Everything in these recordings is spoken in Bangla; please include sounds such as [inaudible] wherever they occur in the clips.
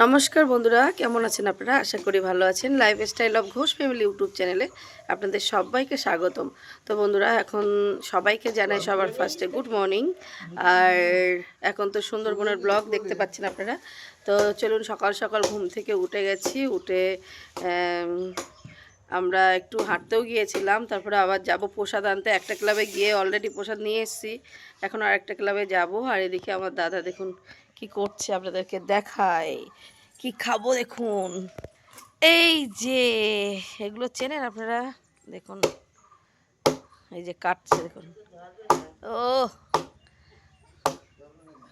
নমস্কার বন্ধুরা, কেমন আছেন আপনারা? আশা করি ভালো আছেন। Lifestyle of Ghosh family YouTube চ্যানেলে আপনাদের সবাইকে স্বাগতম। তো বন্ধুরা, এখন সবাইকে জানাই সবার ফার্স্টে গুড মর্নিং আর এখন তো সুন্দরবনের ব্লগ দেখতে পাচ্ছেন আপনারা। তো চলুন, সকাল সকাল ঘুম থেকে উঠে গেছি। উঠে আমরা একটু হাঁটতেও গিয়েছিলাম। তারপরে আবার যাব প্রসাদ আনতে। একটা ক্লাবে গিয়ে অলরেডি প্রসাদ নিয়ে এসেছি। এখন আর একটা ক্লাবে যাব। আর এদিকে আমার দাদা দেখুন কি করছে আপনাদেরকে দেখায় কি খাব দেখুন? এই যে এগুলো চেনেন আপনারা? দেখুন। এই যে কাটছে দেখুন। ও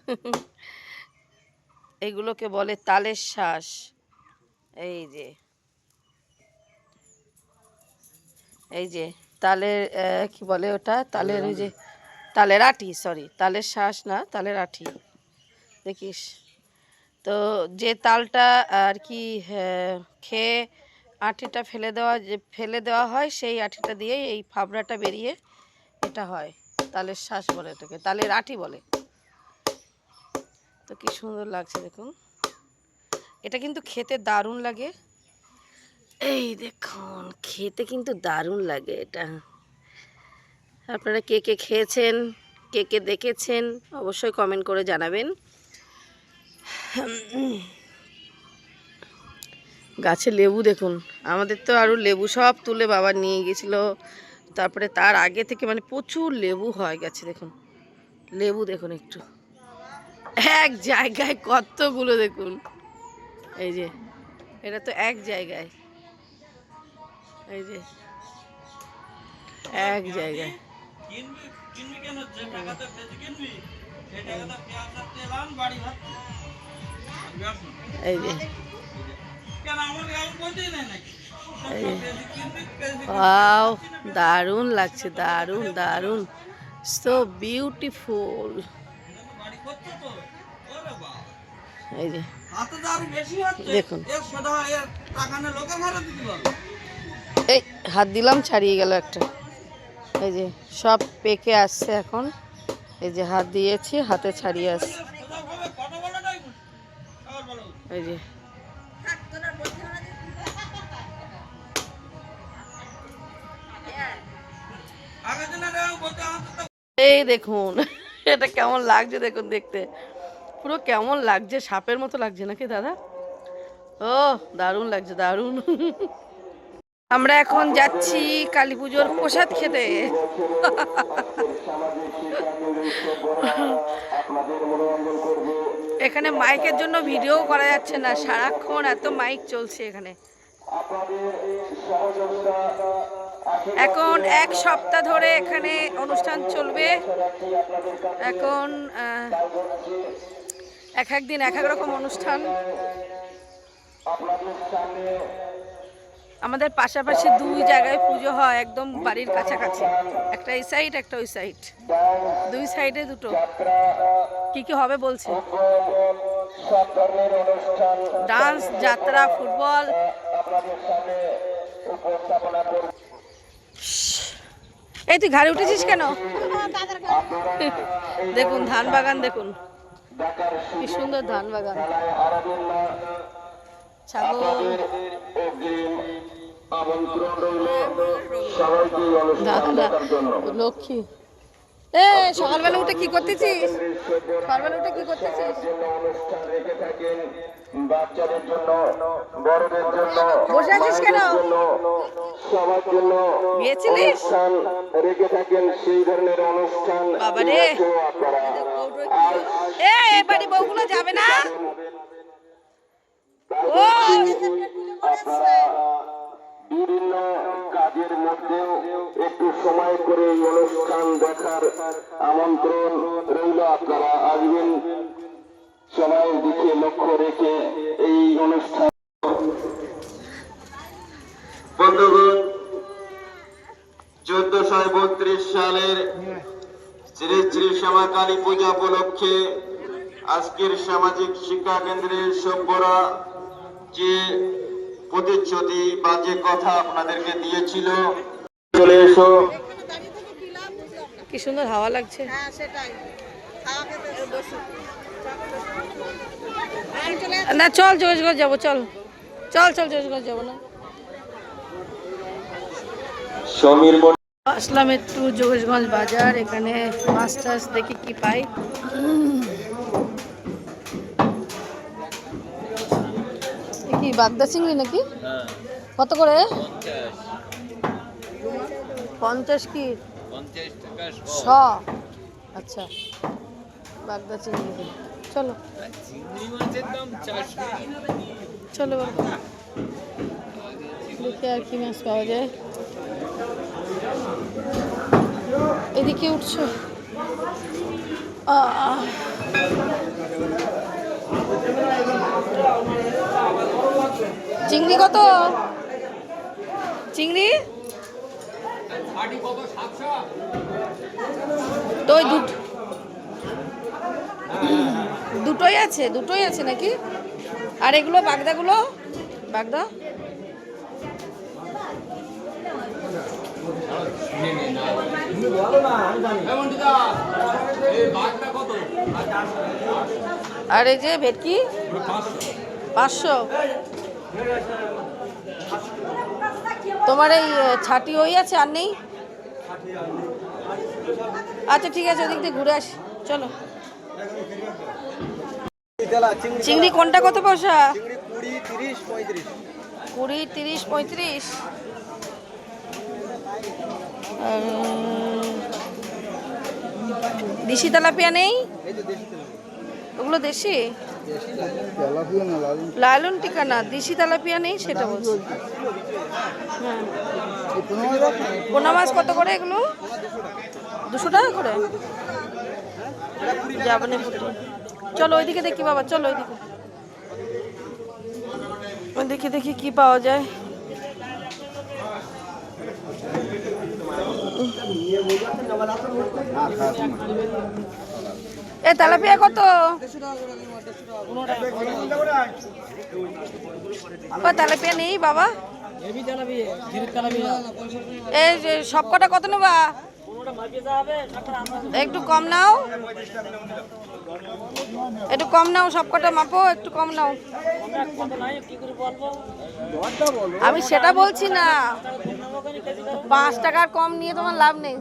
[laughs] এগুলোকে বলে তালের শ্বাস এই যে। এই যে তালের কি বলে ওটা? তালের ওই যে তালের আটি সরি তালের শ্বাস না তালের আটি। দেখিস। তো যে তালটা আর কি খেয়ে আটিটা ফেলে দেওয়া, যে ফেলে দেওয়া হয়, সেই আটিটা দিয়ে এই ফাবড়াটা বেরিয়ে এটা হয়, তালের শ্বাস বলে এটাকে, তালের আটি বলে। তো কি সুন্দর লাগছে দেখুন। এটা কিন্তু খেতে দারুণ লাগে। এই দেখুন, খেতে কিন্তু দারুণ লাগে এটা। আপনারা কে কে খেয়েছেন, কে কে দেখেছেন, অবশ্যই কমেন্ট করে জানাবেন। [clears throat] গাছে লেবু দেখুন। আমাদের তো আরও লেবু সব তুলে বাবা নিয়ে গেছিল। তারপরে তার আগে থেকে মানে প্রচুর লেবু হয় গেছে, দেখুন। লেবু দেখুন একটু। এক জায়গায় কতগুলো দেখুন। এই যে, এটা তো এক জায়গায়। এই যে, এক জায়গায়। এই যে। দারুণ লাগছে, দারুণ দারুণ। সো বিউটিফুল এই যে। দেখুন। এই, হাত দিলাম, ছাড়িয়ে গেল একটা। এই যে, সব পেকে আসছে এখন। এই যে হাত দিয়েছি, হাতে ছাড়িয়ে আসছে এই যে। এই দেখুন, এটা কেমন লাগছে দেখুন দেখতে। পুরো কেমন লাগছে, সাপের মতো লাগছে নাকি দাদা? ও, দারুণ লাগছে, দারুণ। আমরা এখন যাচ্ছি কালী পুজোর প্রসাদ খেতে। এখানে মাইকের জন্য ভিডিও করা যাচ্ছে না, সারাক্ষণ এত মাইক চলছে এখানে। এখন এক সপ্তাহ ধরে এখানে অনুষ্ঠান চলবে। এখন এক এক দিন এক এক রকম অনুষ্ঠান। আমাদের পাশাপাশি দুই জায়গায় পুজো হয় একদম বাড়ির কাছাকাছি। একটা এই সাইড একটা ওই সাইড দুই সাইডে দুটো। কি কি হবে বলছে? ডান্স যাত্রা, ফুটবল। এই তুই ঘাড়ে উঠেছিস কেন? দেখুন ধান বাগান দেখুন। কি সুন্দর ধান বাগান ছাগল লক্ষ্মী। এ সকালবেলা উঠে কি করতেছিস? সকালবেলা উঠে কি করতেছিস? বাচ্চাদের জন্য বড়দের জন্য বসে আছিস কেন? সবার জন্য গিয়েছিলিস রেখে থাকেন সেই ধরনের অনুষ্ঠান বাবা রে এ এবারে বউগুলো যাবে না? বিভিন্ন কাজের মধ্যেও একটু সময় করে এই অনুষ্ঠান দেখার আমন্ত্রণ রইল আপনারা আসবেন সময়ের দিকে লক্ষ্য রেখে এই অনুষ্ঠান সালের শ্রী শ্রী শ্যামা কালী পূজা উপলক্ষে আজকের সামাজিক শিক্ষা কেন্দ্রের সভ্যরা যে প্রতিশ্রুতি বা যে কথা আপনাদেরকে দিয়েছিল চলে এসো। কি সুন্দর হাওয়া লাগছে। হ্যাঁ না চল যোগেশগঞ্জ যাব চল। চল চল যোগেশগঞ্জ যাব না। সমীর আসলাম একটু যোগেশগঞ্জ বাজার এখানে মাছ টাছ দেখি কি পাই এ কি বাগদা চিংড়ি নাকি? কত করে? পঞ্চাশ কি? শ। আচ্ছা বাগদা চিংড়ি চলো। চলো। দেখি আর কি মাছ পাওয়া যায়। এদিকে উঠছো। আহ। চিংড়ি কত? চিংড়ি? ওই দুটো। দুটোই আছে দুটোই আছে নাকি? আর এগুলো বাগদাগুলো? বাগদা? আর যে ভেটকি? পাঁচশো। তোমার এই ছাটি ওই আছে আর নেই? আচ্ছা ঠিক আছে, ওদিক দিয়ে ঘুরে আসি। চলো। চিংড়ি কোনটা কত পয়সা? কুড়ি, তিরিশ, পঁয়ত্রিশ। আর, দেশি তেলাপিয়া নেই? ওগুলো দেশি? লালন টিকা না দেশি তেলাপিয়া নেই সেটা হ্যাঁ। পোনা মাছ কত করে এগুলো? দুশো টাকা করে? যাবনে চলো ওইদিকে দেখি বাবা চলো ওইদিকে। ওইদিকে দেখি কি পাওয়া যায়। এ, তেলাপিয়া কত? ও, তেলাপিয়া নেই, বাবা। এই সব কটা কত নেবা? একটু কম নাও। একটু কম নাও সব কটা মাপো, একটু কম নাও। আমি সেটা বলছি না। পাঁচ টাকার কম নিয়ে তোমার লাভ নেই।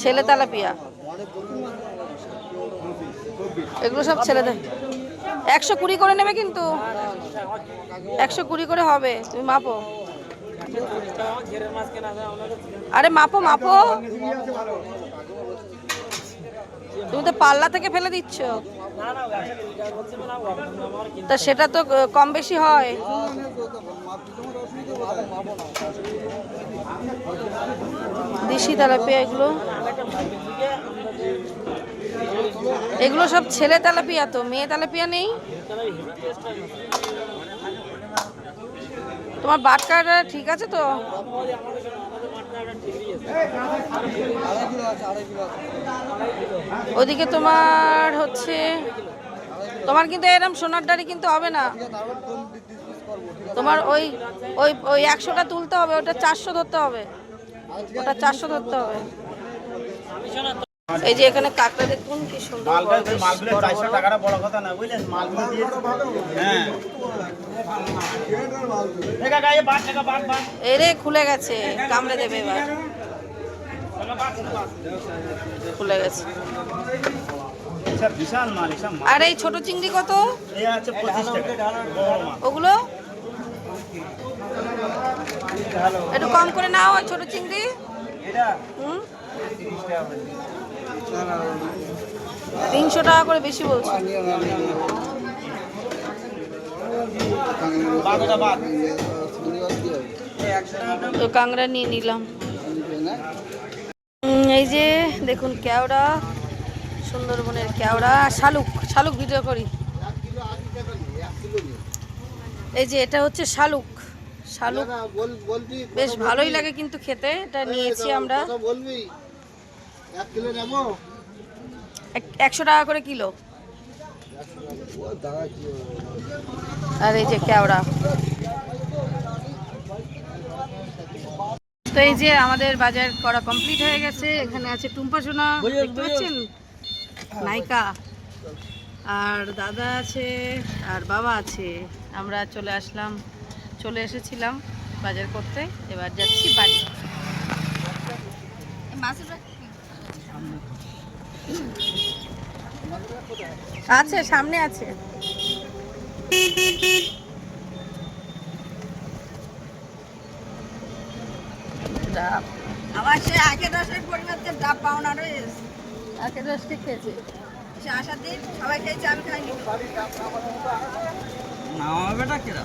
ছেলে তেলাপিয়া। এগুলো সব ছেলেদের একশো কুড়ি করে নেবে কিন্তু। একশো কুড়ি করে হবে, তুমি মাপো। আরে মাপো মাপো। তুমি তো পাল্লা থেকে ফেলে দিচ্ছ। তা সেটা তো কম বেশি হয়। দেশি তেলাপিয়া এগুলো। এগুলো সব ছেলে তেলাপিয়া তো, মেয়ে তেলাপিয়া নেই। তোমার বাটকাটা ঠিক আছে তো? ওদিকে তোমার হচ্ছে, তোমার কিন্তু এরম সোনার ডাড়ি কিন্তু হবে না। তোমার ওই ওই ওই একশোটা তুলতে হবে, ওটা চারশো ধরতে হবে। ওটা চারশো ধরতে হবে। এই যে এখানে কাকটা দেখুন কি সুন্দর। টাকাটা বড় কথা না বুঝলেন? মালগুলো দিয়ে হ্যাঁ। এই রে খুলে গেছে কামড়ে দেবে এবার। খুলে গেছে। মাল আর এই ছোট চিংড়ি কত? ওগুলো? একটু কম করে নাও ওই ছোট চিংড়ি। হুম? তিনশো টাকা করে বেশি বলছি? তো কাংড়া নিয়ে নিলাম। এই যে দেখুন কেওড়া সুন্দরবনের কেওড়া শালুক শালুক ভিডিও করি। এই যে এটা হচ্ছে শালুক। শালুক বেশ ভালোই লাগে কিন্তু খেতে এটা নিয়েছি আমরা। এক কিলো নেব? একশো টাকা করে কিলো। আর এই যে কেওড়া। তো এই যে আমাদের বাজার করা কমপ্লিট হয়ে গেছে এখানে আছে টুম্পা সোনা দেখতে পাচ্ছেন? নায়িকা। আর দাদা আছে আর বাবা আছে। আমরা চলে আসলাম চলে এসেছিলাম বাজার করতে এবার যাচ্ছি বাড়ি। আছে সামনে আছে। ডাব। আবার সে আগে রসের পরিবর্তে ডাব পাওনা রয়েছে আগে রসটি খেয়েছে? সে আসার দিন সবাই খেয়েছে আমি খাইনি নামাবেটা কিরা?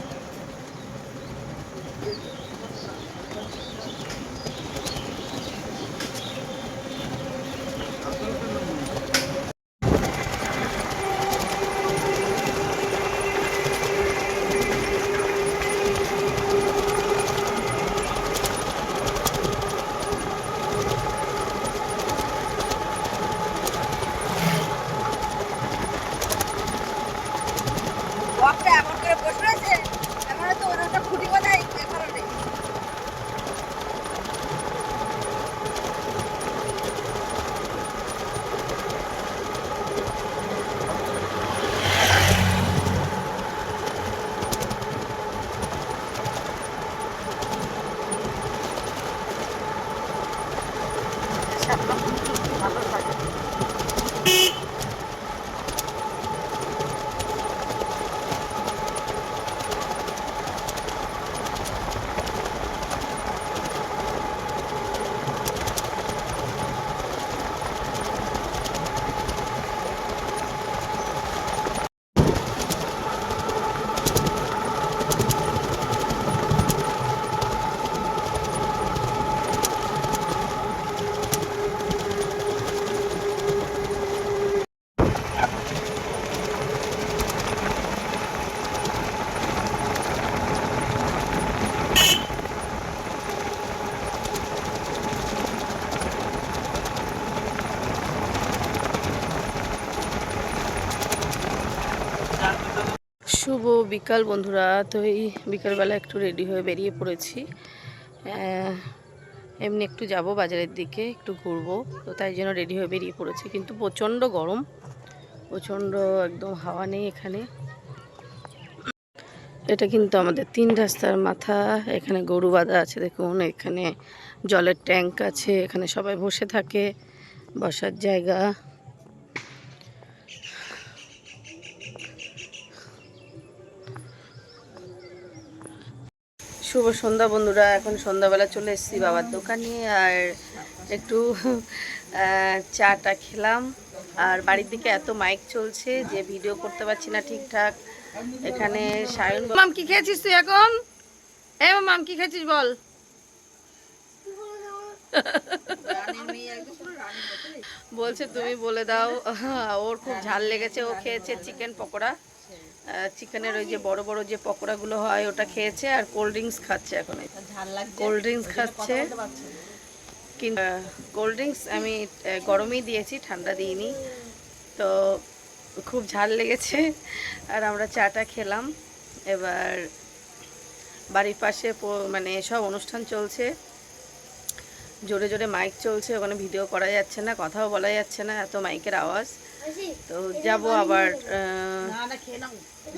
বিকাল বন্ধুরা, তো এই বিকালবেলা একটু রেডি হয়ে বেরিয়ে পড়েছি। এমনি একটু যাব বাজারের দিকে, একটু ঘুরবো, তো তাই জন্য রেডি হয়ে বেরিয়ে পড়েছি। কিন্তু প্রচণ্ড গরম, প্রচণ্ড একদম হাওয়া নেই এখানে। এটা কিন্তু আমাদের তিন রাস্তার মাথা, এখানে গরু বাঁধা আছে, দেখুন, এখানে জলের ট্যাঙ্ক আছে, এখানে সবাই বসে থাকে, বসার জায়গা। শুভ সন্ধ্যা বন্ধুরা এখন সন্ধ্যাবেলা চলে এসেছি বাবার দোকানে আর একটু চাটা খেলাম। আর বাড়ির দিকে এত মাইক চলছে যে ভিডিও করতে পারছি না ঠিকঠাক। এখানে সায়ন মাম কি খেয়েছিস তুই এখন? এ মাম কি খেয়েছিস বল? বলছে তুমি বলে দাও। ওর খুব ঝাল লেগেছে ও খেয়েছে চিকেন পকোড়া। চিকেনের ওই যে বড় বড় যে পকোড়াগুলো হয় ওটা খেয়েছে আর কোল্ড ড্রিঙ্কস খাচ্ছে এখন কোল্ড ড্রিঙ্কস খাচ্ছে। কিন্তু কোল্ড ড্রিঙ্কস আমি গরমই দিয়েছি ঠান্ডা দিইনি। তো খুব ঝাল লেগেছে। আর আমরা চাটা খেলাম। এবার বাড়ির পাশে মানে সব অনুষ্ঠান চলছে। জোরে জোরে মাইক চলছে, ওখানে ভিডিও করা যাচ্ছে না, কথাও বলা যাচ্ছে না, এত মাইকের আওয়াজ। তো যাব আবার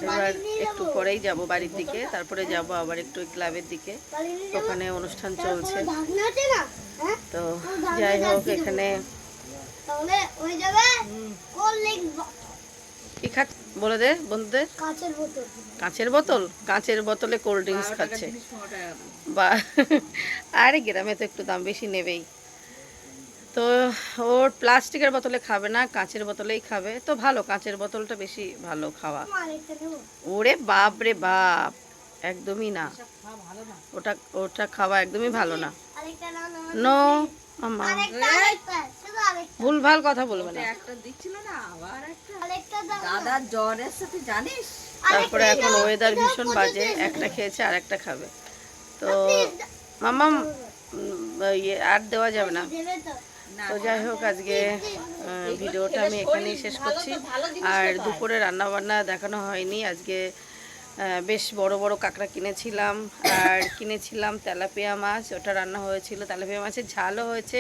এবার একটু পরেই যাব বাড়ির দিকে, তারপরে যাব আবার একটু ক্লাবের দিকে। ওখানে অনুষ্ঠান চলছে। তো যাই হোক, এখানে তাহলে ওই যাবে কোল্ড ড্রিঙ্কস কি বলে দে বন্ধুদের কাঁচের বোতল। কাঁচের বোতল? কাঁচের বোতলে কোল্ড ড্রিঙ্কস খাচ্ছে। বা আরে গ্রামে তো একটু দাম বেশি নেবেই। তো ওর প্লাস্টিকের বোতলে খাবে না কাঁচের বোতলেই খাবে। তো ভালো কাঁচের বোতলটা বেশি ভালো খাওয়া। ওরে বাপ রে বাপ একদমই না। ওটা ওটা খাওয়া একদমই ভালো না। আরেকটা নাও না নো মামা আরেকটা আরেকটা শুধু আরেকটা ভুল ভালো কথা বলবে না। একটা দিচ্ছিল না আবার একটা। আরেকটা দাও। দাদার জ্বর তুই জানিস? তারপরে এখন ওয়েদার ভীষণ বাজে একটা খেয়েছে আর একটা খাবে। তো মামা ইয়ে আর দেওয়া যাবে না। তো। তো যাই হোক আজকে ভিডিওটা আমি এখানেই শেষ করছি। আর দুপুরে রান্না বান্না দেখানো হয়নি। আজকে বেশ বড় বড় কাঁকড়া কিনেছিলাম। আর কিনেছিলাম তেলাপিয়া মাছ। ওটা রান্না হয়েছিল তেলাপিয়া মাছের ঝালও হয়েছে।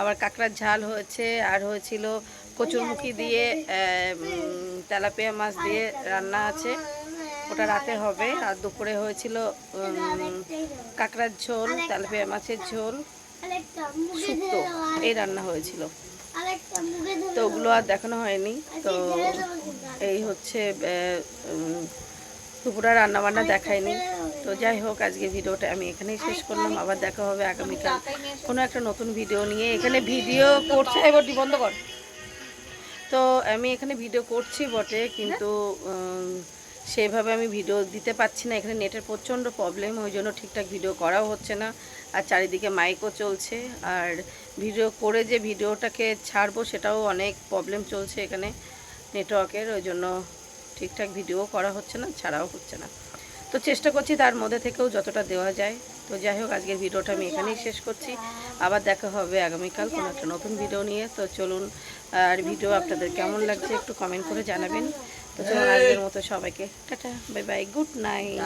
আবার কাঁকড়ার ঝাল হয়েছে, আর হয়েছিল কচুরমুখী দিয়ে তেলাপিয়া মাছ দিয়ে রান্না আছে। ওটা রাতে হবে, আর দুপুরে হয়েছিল কাঁকড়ার ঝোল, তেলাপিয়া মাছের ঝোল, শুক্তো, এই রান্না হয়েছিল। তো ওগুলো আর দেখানো হয়নি, তো এই হচ্ছে দুপুরে রান্না বান্না দেখায়নি। তো যাই হোক, আজকে ভিডিওটা আমি এখানেই শেষ করলাম। আবার দেখা হবে আগামীকাল কোনো একটা নতুন ভিডিও নিয়ে। এখানে ভিডিও করছে এবার বন্ধ কর। তো আমি এখানে ভিডিও করছি বটে, কিন্তু সেভাবে আমি ভিডিও দিতে পারছি না। এখানে নেটের প্রচণ্ড প্রবলেম, ওই জন্য ঠিকঠাক ভিডিও করাও হচ্ছে না। আর চারিদিকে মাইকও চলছে। আর ভিডিও করে যে ভিডিওটাকে ছাড়বো, সেটাও অনেক প্রবলেম চলছে এখানে নেটওয়ার্কের। ওই জন্য ঠিকঠাক ভিডিও করা হচ্ছে না, ছাড়াও হচ্ছে না। তো চেষ্টা করছি তার মধ্যে থেকেও যতটা দেওয়া যায়। তো যাই হোক আজকের ভিডিওটা আমি এখানেই শেষ করছি। আবার দেখা হবে আগামীকাল কোনো একটা নতুন ভিডিও নিয়ে। তো চলুন আর ভিডিও আপনাদের কেমন লাগছে একটু কমেন্ট করে জানাবেন। তো চলুন আজকের মতো সবাইকে tata bye bye good night